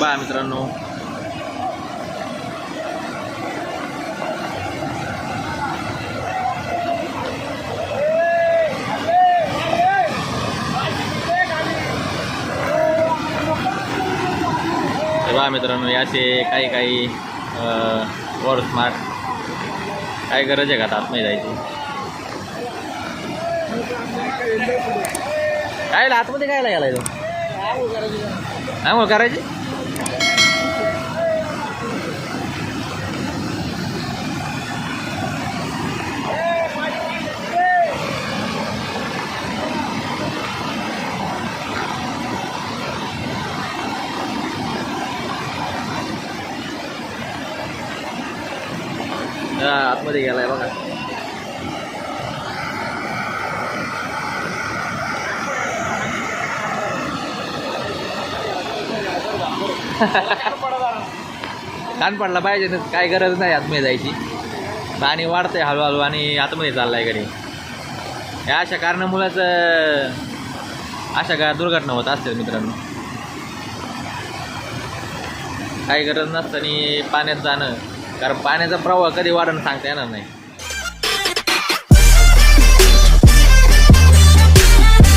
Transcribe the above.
Bye मित्रांनो. बघा मित्रांनो याचे काही काही वर स्मार्ट काय गरज आहे का आतमध्ये जायची? काय आतमध्ये काय लागायला तो काय करायची? हा, आतमध्ये गेलाय बघा. कान पडला पाहिजे ना काय गरज नाही आतमध्ये जायची. पाणी वाढतंय हळूहळू आणि आतमध्ये चाललाय घरी. या अशा कारणामुळेच अशा का दुर्घटना होत असतील मित्रांनो. काही गरज नसताना पाण्यात जाणं. कारण पाण्याचा प्रवाह कधी वाढणं सांगता येणार नाही.